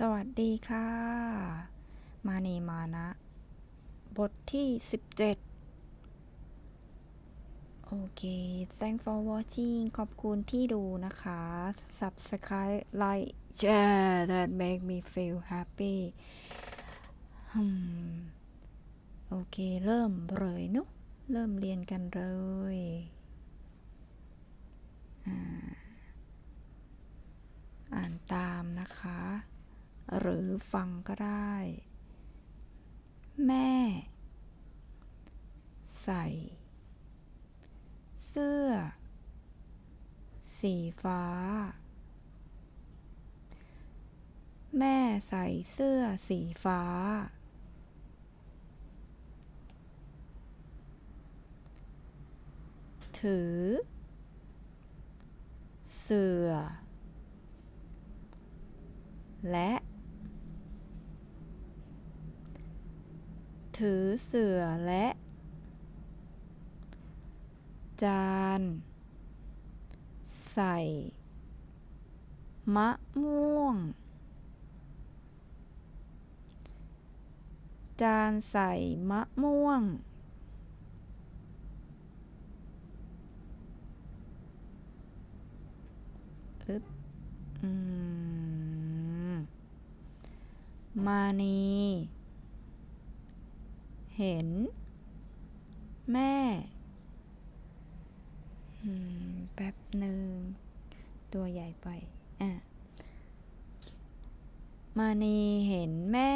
สวัสดีค่ะ มานีมานะ บทที่ 17 โอเค thank for watching ขอบคุณที่ดูนะคะ subscribe like share that make me feel happy โอเค เริ่มเลยเนุเริ่มเรียนกันเลยอ่านตามนะคะ หรือฟังก็ได้ แม่ ใส่ เสื้อ สีฟ้า แม่ใส่เสื้อสีฟ้า ถือ เสือและ ถือเสือและ จาน ใส่ มะม่วง จานใส่มะม่วง อึ๊บอืม มานี เห็น แม่แป๊บหนึ่ง ตัวใหญ่ไป อะ มานีเห็นแม่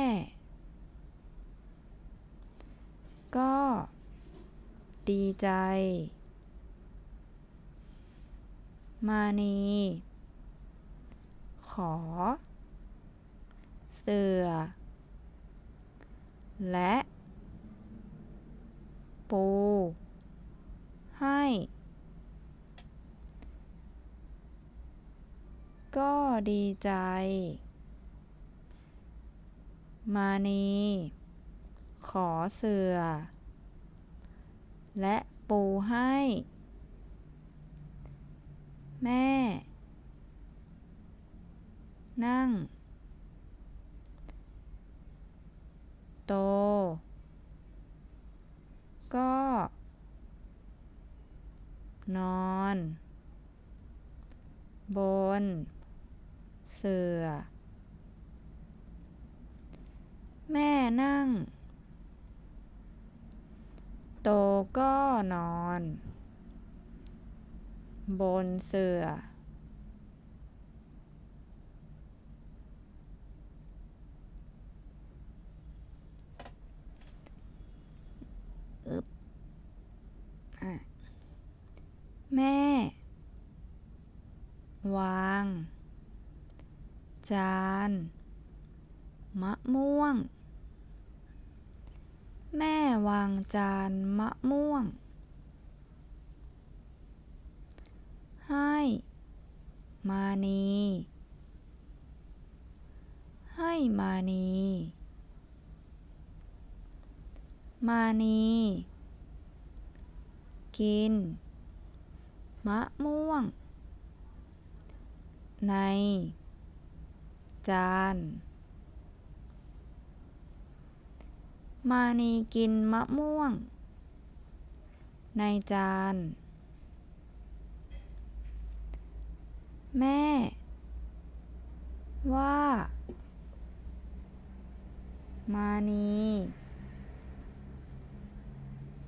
ก็ดีใจ มานี ขอ เสือ และ ปู ให้ ก็ดีใจ มานี ขอเสือ และปูให้ แม่ นั่ง โต ก็ นอน บน เสือ แม่นั่ง โตก็นอน บนเสือ แม่ วาง จาน มะม่วง แม่วางจานมะม่วง ให้ มานี ให้มานี มานี กิน มะม่วง ใน จาน มานีกินมะม่วง ในจาน แม่ ว่า มานี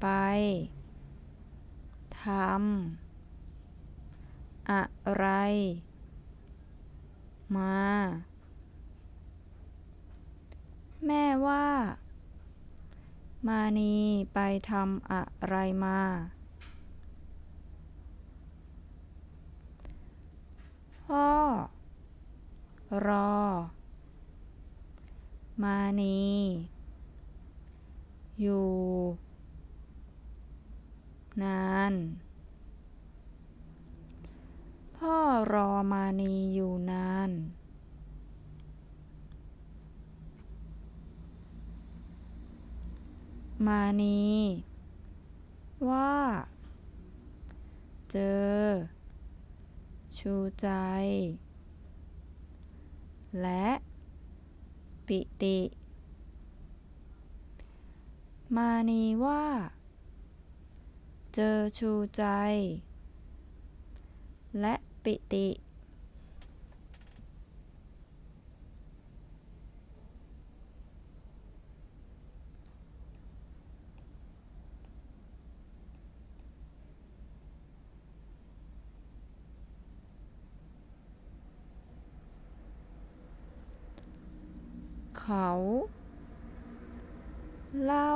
ไปทำ อะไร มา แม่ว่า มานีไปทำอะไรมา พ่อ รอ มานีอยู่ นาน พ่อรอมานีอยู่นาน มานีว่า เจอ ชูใจ และ ปิติ มานีว่า เจอชูใจ และ ปิติ เขา เล่า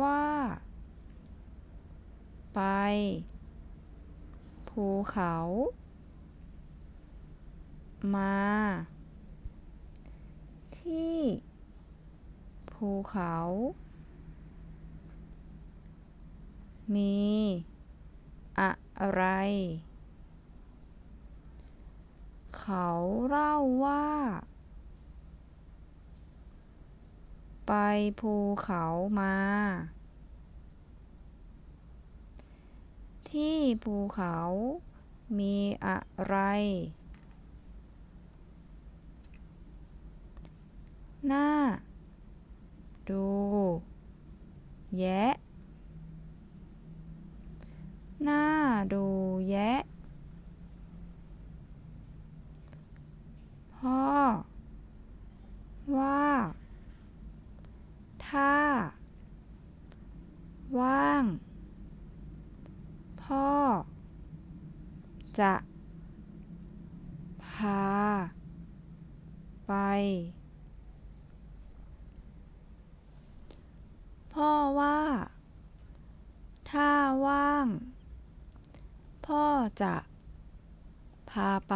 ว่า ไป ภูเขา มา ที่ ภูเขา มี อะไร เขาเล่าว่า ไปภูเขามา ที่ภูเขามีอะไรน่าดู แยะน่าดูแยะ พ่อ ว่า ถ้า ว่าง พ่อ จะ พา ไป พ่อว่า ถ้าว่าง พ่อจะ พาไป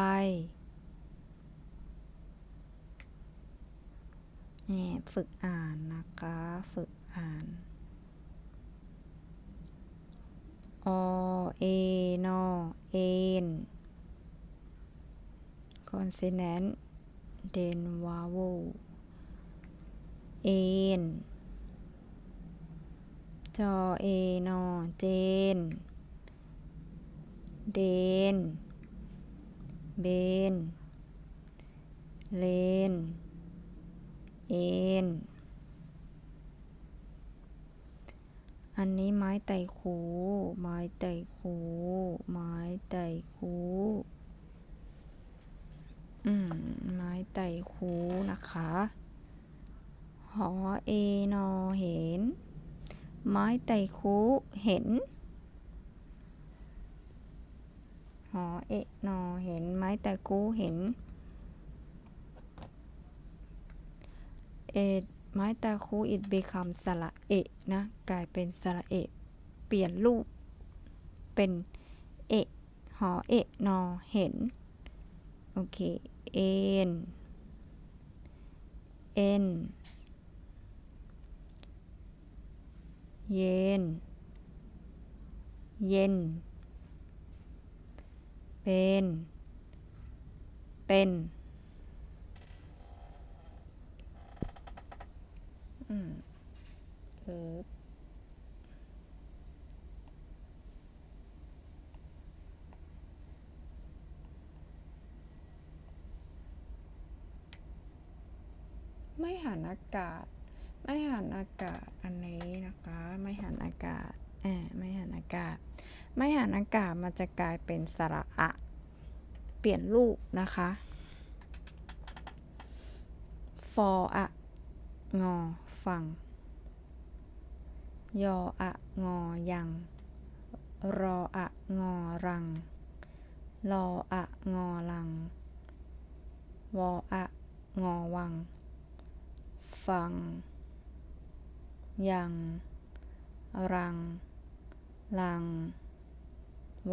นี่ฝึกอ่านนะคะ ฝึกอ่าน อเอนอเอน consonant เดนวาโวเอนจอเอนอเจน เดน เบน เลน เอน อันนี้ไม้ไต่คู ไม้ไต่คู ไม้ไต่คูอืม ไม้ไต่คูนะคะ หอเอนอเห็น ไม้ไต่คูเห็น หอเอนอเห็น ไม้ไต่คูเห็น เอ ไม้ตาคู it become สระเอะนะกลายเป็นสระเอะเปลี่ยนรูป เป็นเอะหอเอะนอเห็น โอเค เอ็น เอ็น เย็น เย็น เป็น เป็น อืมเออไม่หันอากาศ ไม่หันอากาศอันนี้นะคะ ไม่หันอากาศแอบไม่หันอากาศ ไม่หันอากาศมันจะกลายเป็นสระอะ เปลี่ยนรูปนะคะฟออะงอ ฟัง ยออะงอยัง รออะงอรังลออะงอลัง วออะงอวัง ฟัง ยัง รัง ลัง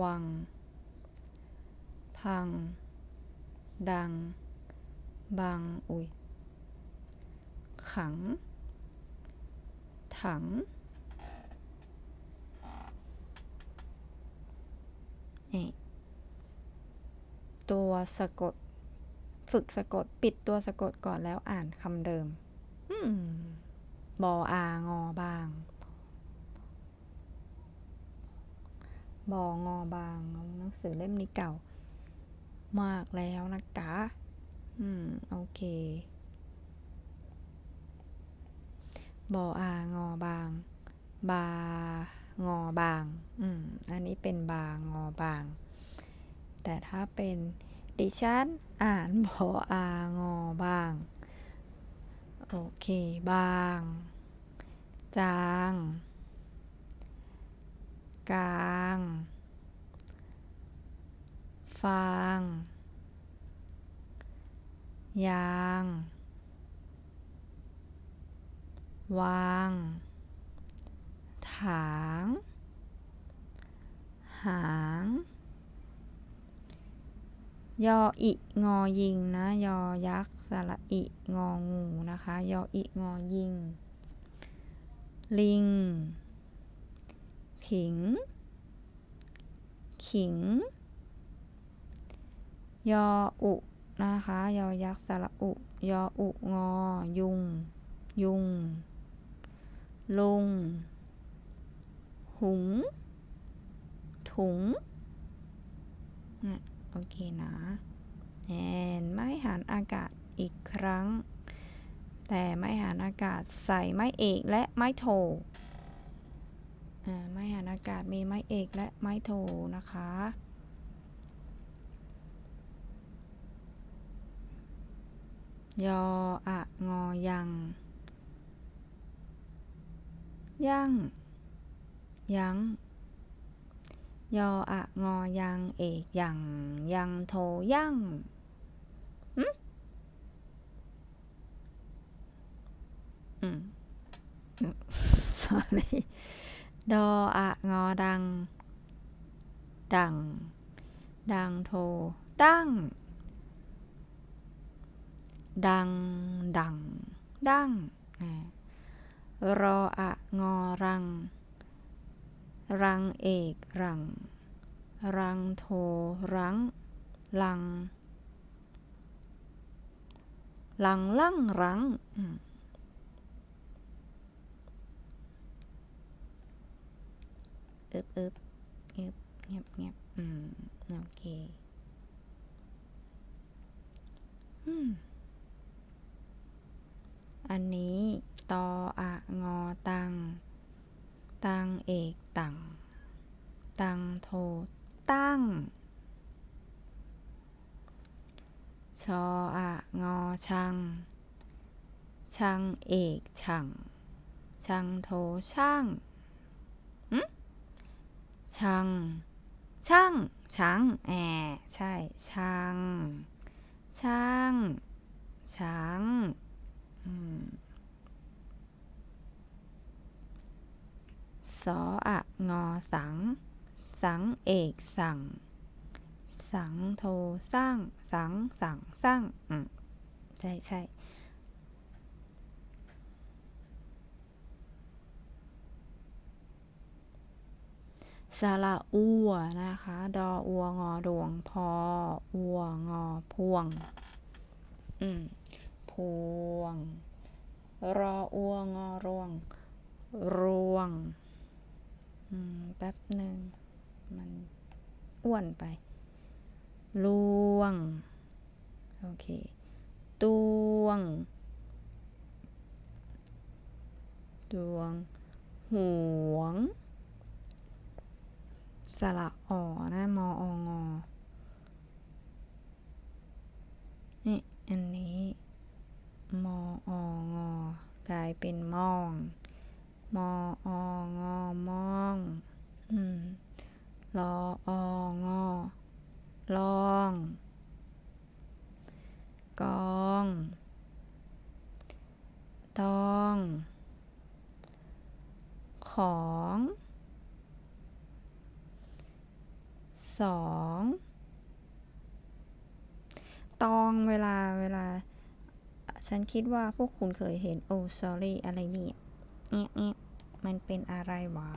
วัง พัง ดังบังอุยขัง ถัง นี่ ตัวสะกด ฝึกสะกดปิดตัวสะกดก่อนแล้วอ่านคำเดิมบออางอบางบองอบางหนังสือเล่มนี้เก่า มากแล้วนะคะ อืม โอเค บออางอบาง บางอบาง อืม อันนี้เป็นบางอบาง แต่ถ้าเป็นดิฉันอ่านบออางอบาง โอเค บาง จาง กลาง ฟาง ยาง วาง ถาง หาง ยออิงอยิงนะ ยอยักษ์สระอิงองูนะคะ ยออิงอยิง ลิง ผิง ขิง ยออุนะคะ ยอยักษ์สระอุ ยออุงอ ยุง ยุง ลุงหุง ถุงโอเคนะแอนไม่หันอากาศอีกครั้ง แต่ไม่หันอากาศใส่ไม้เอกและไม้โทอ่าไม่หันอากาศมีไม้เอกและไม้โทนะคะยออะงอยัง ยั่ง ยั้ง ยออะงอยังเอกยังยังโทยั่งหึอืม sorry ดออะงอดัง ดัง ดังโทดังดัง ดัง ดังอ่า รออะงอรัง รังเอกรัง รังโทรัง ลัง ลังลั่งรังอืมอึบอึบอึบเงียบเงียบอืม โอเค อืม อันนี้ ตออะงอตัง ตังเอกตัง ตังโทตั้ง ชออะงอชัง ชังเอกชัง ชังโทช่างชัง ช่างชังแอใช่ ช่าง ช่าง ช้าง อืม สออะงอสัง สังเอกสั่ง สังโทสร้าง สังสังสร้างอืมใช่ใช่สระอัวนะคะ ดออัวงอดวง พออัวงอพวง อืม พวง รออัวงอรวง รวง แป๊บหนึ่ง มันอ้วนไปลวง โอเค ตวงดวงห่วง สระออนะมอองอนี่ อันนี้ มอองอกลายเป็นมอง มอองอมองอืมลอองอลอง กอง ตอง ของ สอง ตองเวลาเวลา ฉันคิดว่าพวกคุณเคยเห็น โอ้ sorry อะไรเนี่ย เงี้ยเงี้ยมันเป็นอะไรวะ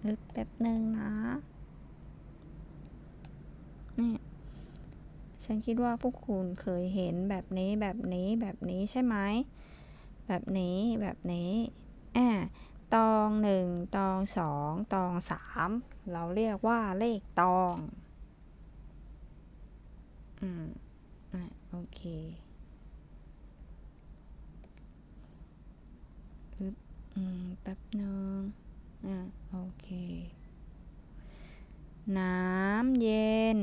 เออแป๊บหนึ่งนะเนี่ยฉันคิดว่าพวกคุณเคยเห็นแบบนี้แบบนี้แบบนี้ใช่ไหม แบบนี้แบบนี้อ่าตองหนึ่งตองสองตองสามเราเรียกว่าเลขตอง อืมอะโอเค แป๊บหนึ่งอะโอเค น้ำเย็น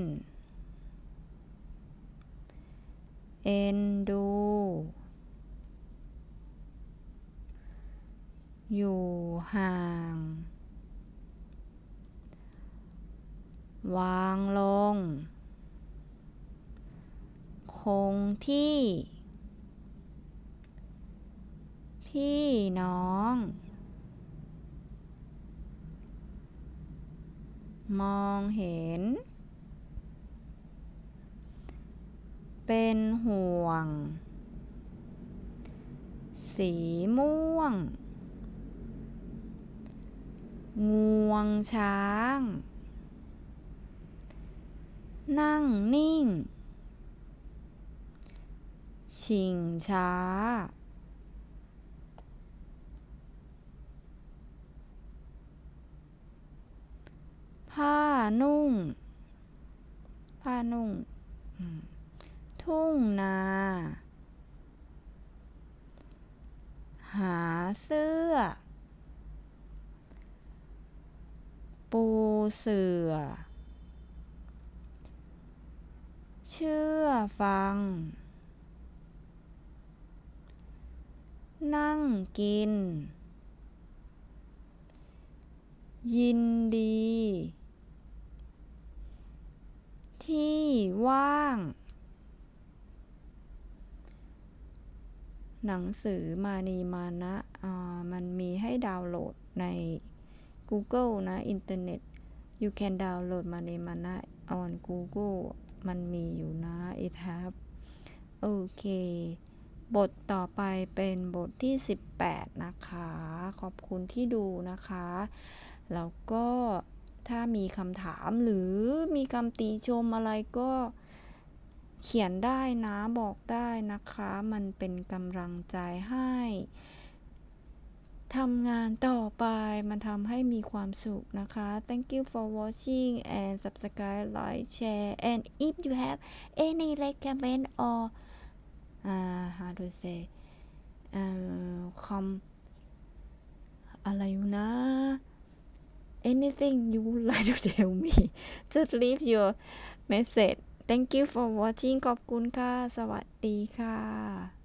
เอ็นดู อยู่ห่าง วางลง คงที่ พี่น้อง มองเห็น เป็นห่วง สีม่วง งวงช้าง นั่งนิ่ง ชิงช้า ผ้า นุ่ง ผ้านุ่ง ทุ่งนา หาเสื้อ ปูเสือ เชื่อฟัง นั่งกินยินดี ที่ว่าง หนังสือมานีมานะอ่ามันมีให้ดาวน์โหลดใน Google นะ อินเทอร์เน็ต you can download มานีมานะ on Google มันมีอยู่นะ it have โอเค บทต่อไปเป็นบทที่ 18 นะคะ ขอบคุณที่ดูนะคะ แล้วก็ ถ้ามีคำถามหรือมีคำติชมอะไรก็เขียนได้นะบอกได้นะคะ มันเป็นกำลังใจให้ทำงานต่อไปมันทำให้มีความสุขนะคะ thank you for watching and subscribe like share and if you have any recommend or uh, how to say uh, com อะไรอยู่นะ anything you would like to tell me just leave your message. Thank you for watching. ขอบคุณค่ะ